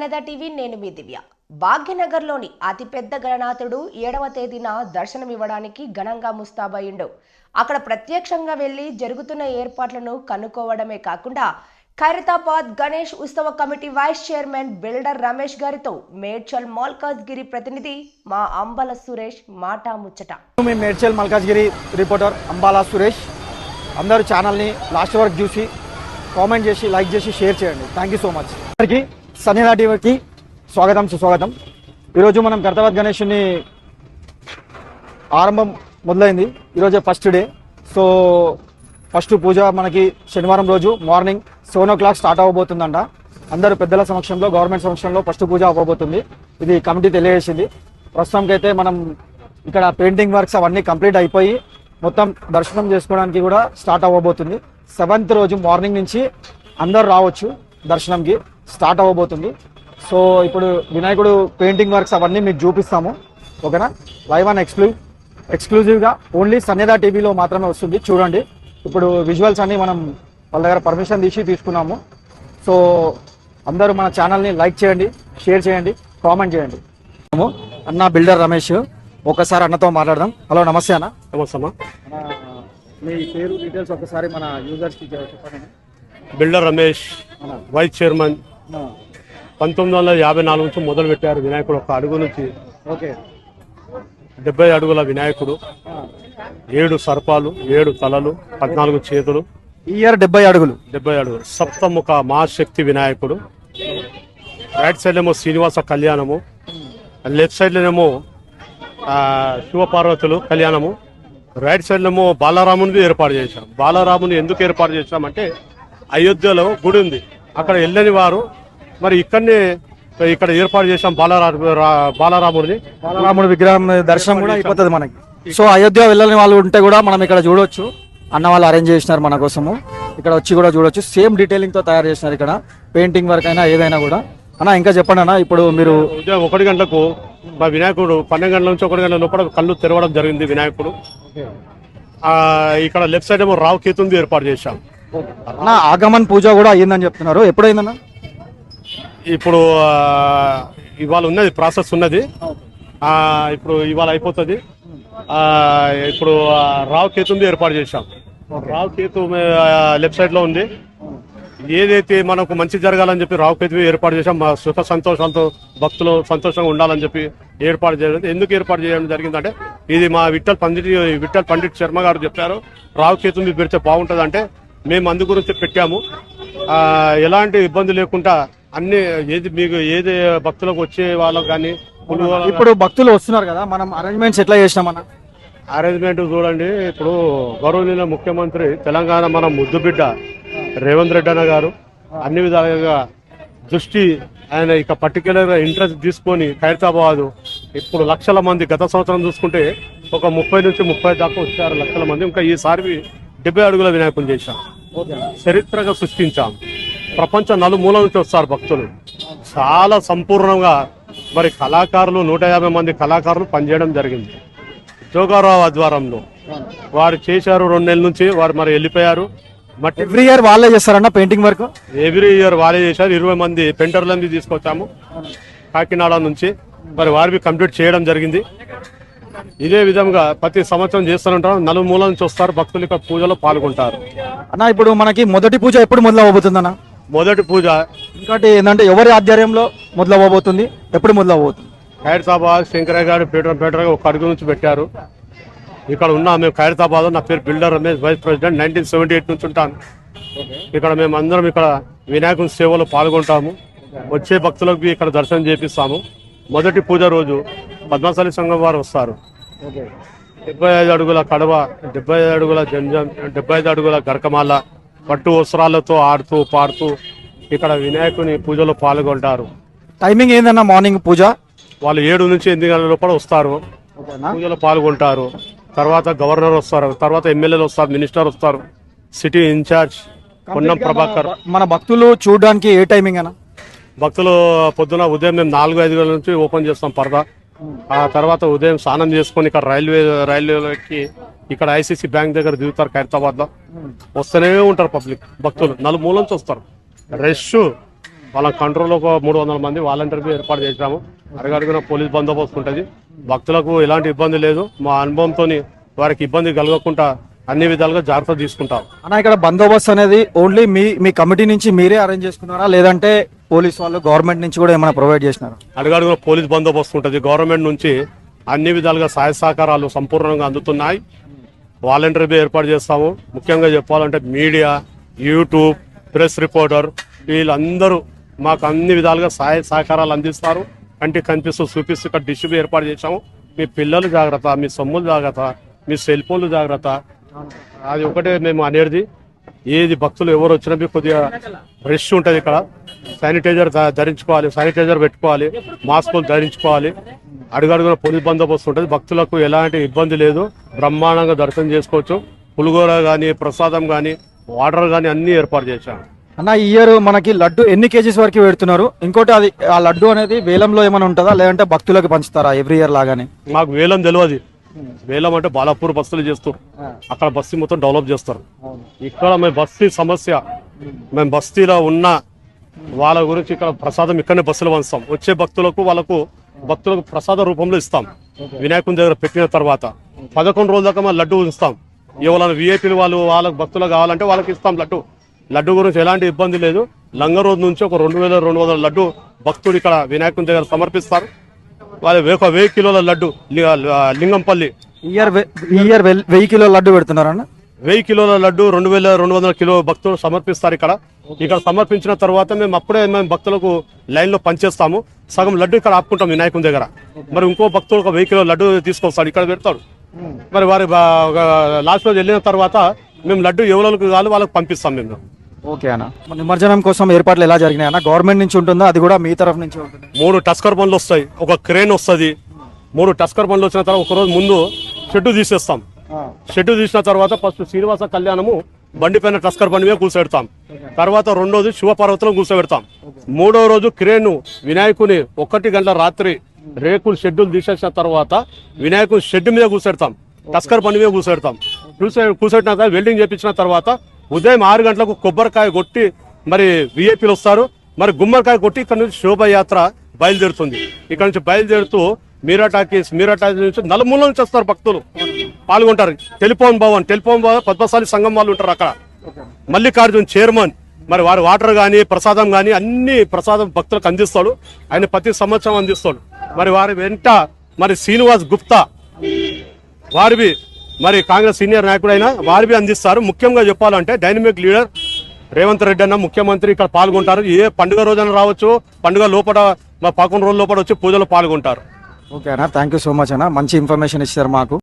Kannada TV నేను మీ దివ్య. భాగ్యనగర్లోని అతిపెద్ద గణనాథుడు ఏడవ తేదీన దర్శనమివ్వడానికి ఘనంగా ముస్తాబయ్యిండు. అక్కడ ప్రత్యక్షంగా వెళ్ళి జరుగుతున్న ఏర్పాట్లను కనుక్కోవడమే కాకుండా ఖైరతాబాద్ గణేష్ ఉత్సవ committee vice chairman builder Ramesh గారితో మేడ్చల్ గిరి ప్రతినిధి మా అంబల సురేష్ మాటా ముచ్చట. మీ మేడ్చల్ మల్కాజ్గిరి రిపోర్టర్ అంబాలా సురేష్ అందరూ ఛానల్ని లాస్ట్ వరకు చూసి కామెంట్ చేసి లైక్ చేసి షేర్ చేయండి. థ్యాంక్ యూ సో మచ్ అందరికీ సన్నిధా టీవీకి స్వాగతం సుస్వాగతం. ఈరోజు మనం కర్తవాద్ గణేషుని ఆరంభం మొదలైంది. ఈరోజే ఫస్ట్ డే సో ఫస్ట్ పూజ మనకి శనివారం రోజు morning seven o'clock start అవ్వబోతుందంట. అందరూ పెద్దల సమక్షంలో గవర్నమెంట్ సమక్షంలో ఫస్ట్ పూజ అవ్వబోతుంది. ఇది కమిటీ తెలియజేసింది. ప్రస్తుతానికి అయితే మనం ఇక్కడ పెయింటింగ్ వర్క్స్ అవన్నీ కంప్లీట్ అయిపోయి మొత్తం దర్శనం చేసుకోవడానికి కూడా స్టార్ట్ అవ్వబోతుంది. సెవెంత్ రోజు మార్నింగ్ నుంచి అందరు రావచ్చు దర్శనంకి. స్టార్ట్ అవ్వబోతుంది. సో ఇప్పుడు వినాయకుడు పెయింటింగ్ వర్క్స్ అవన్నీ మీకు చూపిస్తాము. ఓకేనా? లైవ్ అండ్ ఎక్స్క్లూజివ్ ఎక్స్క్లూజివ్గా ఓన్లీ సన్యదా టీవీలో మాత్రమే వస్తుంది. చూడండి. ఇప్పుడు విజువల్స్ అన్ని మనం వాళ్ళ దగ్గర పర్మిషన్ తీసి తీసుకున్నాము. సో అందరూ మన ఛానల్ని లైక్ చేయండి షేర్ చేయండి కామెంట్ చేయండి. అన్న బిల్డర్ రమేష్ ఒకసారి అన్నతో మాట్లాడదాం. హలో నమస్తే అన్న. నమస్తమ్మా మీ పేరు డీటెయిల్స్ ఒకసారి మన యూజర్స్కి చెప్పండి. బిల్డర్ రమేష్. వైస్ చైర్మన్ పంతొమ్మిది వందల యాభై నాలుగు నుంచి మొదలు పెట్టారు వినాయకుడు ఒక అడుగు నుంచి. డెబ్బై అడుగుల వినాయకుడు ఏడు సర్పాలు ఏడు తలలు పద్నాలుగు చేతులు. ఇయర్ డెబ్బై అడుగులు. డెబ్బై అడుగులు. సప్తముఖ మహాశక్తి వినాయకుడు. రైట్ సైడ్ ఏమో శ్రీనివాస కళ్యాణము. లెఫ్ట్ సైడ్లోనేమో శివపార్వతులు కళ్యాణము. రైట్ సైడ్లేమో బాలరాముని ఏర్పాటు చేశాం. బాలరాముని ఎందుకు ఏర్పాటు చేశామంటే అయోధ్యలో గుడి ఉంది. అక్కడ వెళ్ళని వారు మరి ఇక్కడనే ఇక్కడ ఏర్పాటు చేశాం బాలరా బాలరాముడిని. బాలరాముడి విగ్రహం దర్శనం కూడా అయిపోతుంది మనకి. సో అయోధ్య వెళ్ళని వాళ్ళు ఉంటే కూడా మనం ఇక్కడ చూడొచ్చు. అన్న వాళ్ళు అరేంజ్ చేసినారు మన కోసము. ఇక్కడ వచ్చి కూడా చూడొచ్చు. సేమ్ డీటెయిలింగ్తో తయారు చేసినారు ఇక్కడ. పెయింటింగ్ వర్క్ అయినా ఏదైనా కూడా. అన్న ఇంకా చెప్పండి అన్న ఇప్పుడు మీరు ఒకటి గంటలకు మా వినాయకుడు పన్నెండు గంటల నుంచి ఒకటి గంటల లోపల కళ్ళు తెరవడం జరిగింది వినాయకుడు. ఇక్కడ లెఫ్ట్ సైడ్ ఏమో రావు కేతుంది ఏర్పాటు చేశాం. అన్న ఆగమన్ పూజ కూడా అయ్యిందని చెప్తున్నారు. ఎప్పుడైందన్న? ఇప్పుడు ఇవాళ ఉన్నది ప్రాసెస్ ఉన్నది. ఇప్పుడు ఇవాళ అయిపోతుంది. ఇప్పుడు రావు కేతుంది ఏర్పాటు చేశాం. రావు కేతు లెఫ్ట్ సైడ్లో ఉంది. ఏదైతే మనకు మంచి జరగాలని చెప్పి రావు కేతు ఏర్పాటు చేశాం మా సుఖ సంతోషాలతో భక్తులు సంతోషంగా ఉండాలని చెప్పి ఏర్పాటు చేయడం ఎందుకు ఏర్పాటు చేయడం జరిగిందంటే ఇది మా విఠల్ పండిట్ విఠల్ పండిట్ శర్మ గారు చెప్పారు రావు కేతు మీద పెడితే బాగుంటుంది అంటే మేము అందు గురించి పెట్టాము. ఎలాంటి ఇబ్బంది లేకుండా అన్ని ఏది మీకు ఏది భక్తులకు వచ్చే వాళ్ళకు కానీ ఇప్పుడు భక్తులు వస్తున్నారు కదా మనం అరేంజ్మెంట్స్ ఎట్లా చేసినామన్న అరేంజ్మెంట్ చూడండి ఇప్పుడు గౌరవనీయ ముఖ్యమంత్రి తెలంగాణ మన ముద్దు బిడ్డ రేవంత్ రెడ్డి అన్న గారు అన్ని విధాలుగా దృష్టి ఆయన ఇక పర్టికులర్ ఇంట్రెస్ట్ తీసుకొని ఖైరతాబాద్ ఇప్పుడు లక్షల మంది గత సంవత్సరం చూసుకుంటే ఒక ముప్పై నుంచి ముప్పై దాకా వచ్చారు లక్షల మంది. ఇంకా ఈసారి డెబ్బై అడుగుల వినాయకుని చేశాం. చరిత్రగా సృష్టించాం. ప్రపంచ నలుమూల నుంచి వస్తారు భక్తులు. చాలా సంపూర్ణంగా మరి కళాకారులు నూట యాభై మంది కళాకారులు పనిచేయడం జరిగింది. జోగారావు ఆధ్వర్యంలో. వారు చేశారు రెండు నెలల నుంచి వారు మరి వెళ్ళిపోయారు. మట్టి ఎవ్రీ ఇయర్ వాళ్ళే చేస్తారన్న పెయింటింగ్ వర్క్ ఎవ్రీ ఇయర్ వారే చేశారు. ఇరవై మంది పెయింటర్లని తీసుకొచ్చాము. కాకినాడ నుంచి మరి వారివి కంప్లీట్ చేయడం జరిగింది. ఇదే విధంగా ప్రతి సంవత్సరం చేస్తుంటారు నలుమూల నుంచి వస్తారు. భక్తులు ఇక్కడ పూజలో పాల్గొంటారు. అన్న ఇప్పుడు మనకి మొదటి పూజ ఎప్పుడు మొదలు అవ్వబోతుందన్న మొదటి పూజ. ఇంకోటి ఏంటంటే ఎవరి ఆధ్వర్యంలో మొదలు అవ్వబోతుంది ఎప్పుడు మొదలు అవ్వబోతుంది ఖైరతాబాద్ శంకరయ్య గారు పీటర్ పీటర్ ఒక అడుగు నుంచి పెట్టారు. ఇక్కడ ఉన్న మేము ఖైరతాబాద్ నా పేరు builder Ramesh vice president nineteen seventy eight నుంచి ఉంటాను. ఇక్కడ మేము అందరం ఇక్కడ వినాయకుని సేవలో పాల్గొంటాము. వచ్చే భక్తులకు ఇక్కడ దర్శనం చేపిస్తాము. మొదటి పూజ రోజు పద్మశాలి సంఘం వారు వస్తారు. డెబ్బై ఐదు అడుగుల కడవ డెబ్బై ఐదు అడుగుల జంజం డెబ్బై ఐదు అడుగుల గరకమాల పట్టు వస్త్రాలతో ఆడుతూ పాడుతూ ఇక్కడ వినాయకుని పూజలో పాల్గొంటారు. టైమింగ్ ఏందన్న మార్నింగ్ పూజ? వాళ్ళు ఏడు నుంచి ఎనిమిది గంటల లోపల వస్తారు. పూజలో పాల్గొంటారు. తర్వాత గవర్నర్ వస్తారు. తర్వాత ఎమ్మెల్యేలు వస్తారు మినిస్టర్ వస్తారు. City incharge Ponnam Prabhakar. మన భక్తులు చూడడానికి ఏ టైమింగ్ అన్న? భక్తులు పొద్దున ఉదయం మేము నాలుగు ఐదు గంటల నుంచి ఓపెన్ చేస్తాం పరదా. ఆ తర్వాత ఉదయం స్నానం చేసుకొని ఇక్కడ రైల్వే రైల్వేలోకి ఇక్కడ ఐసీసీ బ్యాంక్ దగ్గర దిగుతారు ఖైరతాబాద్లో వస్తూనే ఉంటారు పబ్లిక్ భక్తులు. నలుమూల నుంచి వస్తారు. రష్ వాళ్ళ కంట్రోల్ ఒక మూడు వందల మంది వాలంటీర్లు ఏర్పాటు చేశాము అరగడుగున పోలీస్ బందోబస్తు ఉంటుంది. భక్తులకు ఎలాంటి ఇబ్బంది లేదు. మా అనుభవంతో వారికి ఇబ్బంది కలగకుండా అన్ని విధాలుగా జాగ్రత్త తీసుకుంటాం. అన్న ఇక్కడ బందోబస్తు అనేది ఓన్లీ మీ మీ కమిటీ నుంచి మీరే అరేంజ్ చేసుకున్నారా? లేదంటే పోలీస్ వాళ్ళు గవర్నమెంట్ నుంచి కూడా ఏమైనా ప్రొవైడ్ చేసినారా? అడుగడుగున పోలీస్ బందోబస్తు ఉంటుంది. గవర్నమెంట్ నుంచి అన్ని విధాలుగా సహాయ సహకారాలు సంపూర్ణంగా అందుతున్నాయి. వాలంటీర్ ఏర్పాటు చేస్తాము. ముఖ్యంగా చెప్పాలంటే మీడియా యూట్యూబ్ ప్రెస్ రిపోర్టర్ వీళ్ళందరూ మాకు అన్ని విధాలుగా సహాయ సహకారాలు అందిస్తారు. కంటికి కనిపిస్తూ చూపిస్తూ ఇక్కడ డిస్ట్రిబ్యూ ఏర్పాటు చేశాము. మీ పిల్లలు జాగ్రత్త మీ సొమ్ములు జాగ్రత్త మీ సెల్ ఫోన్లు జాగ్రత్త. అది ఒకటే మేము అనేది ఏది భక్తులు ఎవరు వచ్చినా మీకు కొద్దిగా రష్ ఉంటుంది ఇక్కడ. శానిటైజర్ ధరించుకోవాలి శానిటైజర్ పెట్టుకోవాలి మాస్కులు ధరించుకోవాలి. అడుగడుగున పోలీస్ బందోబస్తు ఉంటుంది. భక్తులకు ఎలాంటి ఇబ్బంది లేదు. బ్రహ్మాండంగా దర్శనం చేసుకోవచ్చు. పులిగోర కానీ ప్రసాదం కానీ వాటర్ కానీ అన్ని ఏర్పాటు చేశాము అన్న ఈ ఇయర్ మనకి లడ్డు ఎన్ని కేజీస్ వరకు పెడుతున్నారు? ఇంకోటి అది ఆ లడ్డు అనేది వేలంలో ఏమైనా ఉంటుందా? లేదంటే భక్తులకు పంచుతారా? ఎవ్రీ ఇయర్ లాగానే? మాకు వేలం తెలియదు వేలం అంటే బాలాపూర్ బస్సులు చేస్తారు. అక్కడ బస్తీ మొత్తం డెవలప్ చేస్తారు. ఇక్కడ మేము బస్తీ సమస్య. మేము బస్తీలో ఉన్న వాళ్ళ గురించి ఇక్కడ ప్రసాదం ఇక్కడనే బస్సులు పంచుతాం. వచ్చే భక్తులకు వాళ్ళకు భక్తులకు ప్రసాద రూపంలో ఇస్తాం. వినాయకుని దగ్గర పెట్టిన తర్వాత పదకొండు రోజుల దాకా మనం లడ్డు ఉంచుతాం. ఎవరైనా విఐపీలు వాళ్ళు వాళ్ళకి భక్తులు కావాలంటే వాళ్ళకి ఇస్తాం లడ్డు. లడ్డు గురించి ఎలాంటి ఇబ్బంది లేదు. లంగ రోజు నుంచి ఒక రెండు వేల రెండు వందల లడ్డు భక్తులు ఇక్కడ వినాయకుని దగ్గర సమర్పిస్తారు. వాళ్ళ ఒక వెయ్యి కిలోల లడ్డు లింగంపల్లి. ఇయర్ ఇయర్ వెయ్యి కిలో లడ్డు పెడుతున్నారన్న వెయ్యి కిలోల లడ్డు రెండు వేల రెండు వందల కిలో భక్తులు సమర్పిస్తారు ఇక్కడ. ఇక్కడ సమర్పించిన తర్వాత మేము అప్పుడే మేము భక్తులకు లైన్లో పనిచేస్తాము. సగం లడ్డు ఇక్కడ ఆపుకుంటాం వినాయకుని దగ్గర. మరి ఇంకో భక్తుడు ఒక వెయ్యి కిలో లడ్డు తీసుకొస్తాడు ఇక్కడ పెడతాడు మరి వారి లాస్ట్ రోజు వెళ్ళిన తర్వాత మేము లడ్డు ఎవరికి కావాలి వాళ్ళకి పంపిస్తాం మేము. ఓకే అన్న. నిమజ్జనం కోసం ఏర్పాట్లు ఎలా జరిగినాయి అన్న? గవర్నమెంట్ నుంచి ఉంటుందా? అది కూడా మీ తరఫు నుంచి ఉంటుంది? మూడు టస్కర్ బండ్లు వస్తాయి. ఒక క్రేన్ వస్తుంది. మూడు టస్కర్ బండ్లు వచ్చిన తర్వాత ఒక రోజు ముందు షెడ్డు తీసేస్తాం. షెడ్డు తీసిన తర్వాత ఫస్ట్ శ్రీనివాస కళ్యాణము బండి పైన టస్కర్ బండి మీద కూర్చోబెడతాం తర్వాత రెండోది శివపార్వతులను కూర్చోబెడతాం మూడో రోజు క్రేను వినాయకుని ఒకటి గంటల రాత్రి రేకులు షెడ్యూల్ తీసేసిన తర్వాత వినాయకుని షెడ్ మీద కూర్చోబెడతాం టస్కర్ బండి మీద కూర్చోబెడతాం కూర్చో కూర్చోబెట్టిన తర్వాత వెల్డింగ్ చేపించిన తర్వాత ఉదయం ఆరు గంటలకు కొబ్బరికాయ కొట్టి మరి విఐపీలు వస్తారు. మరి గుమ్మడికాయ కొట్టి ఇక్కడ నుంచి శోభయాత్ర బయలుదేరుతుంది. ఇక్కడ నుంచి బయలుదేరుతూ మీరా టాకీస్ నుంచి నలుమూల నుంచి వస్తారు భక్తులు. పాల్గొంటారు. టెలిఫోన్ భవన్ టెలిఫోన్ భవన్ పద్మశాలి సంఘం వాళ్ళు ఉంటారు అక్కడ. మల్లికార్జున్ చైర్మన్ మరి వారి వాటర్ కానీ ప్రసాదం కానీ అన్ని ప్రసాదం భక్తులకు అందిస్తాడు. ఆయన ప్రతి సంవత్సరం అందిస్తాడు. మరి వారి వెంట మరి శ్రీనివాస్ గుప్తా వారివి మరి కాంగ్రెస్ సీనియర్ నాయకుడైన వారివి అందిస్తారు. ముఖ్యంగా చెప్పాలంటే డైనమిక్ లీడర్ రేవంత్ రెడ్డి అన్న ముఖ్యమంత్రి ఇక్కడ పాల్గొంటారు. ఏ పండుగ రోజున రావచ్చు. పండుగ లోపల మా పదకొండు రోజుల లోపల వచ్చి పూజలో పాల్గొంటారు. ఓకే అన్న థ్యాంక్ యూ సో మచ్ అన్న. మంచి ఇన్ఫర్మేషన్ ఇచ్చారు మాకు.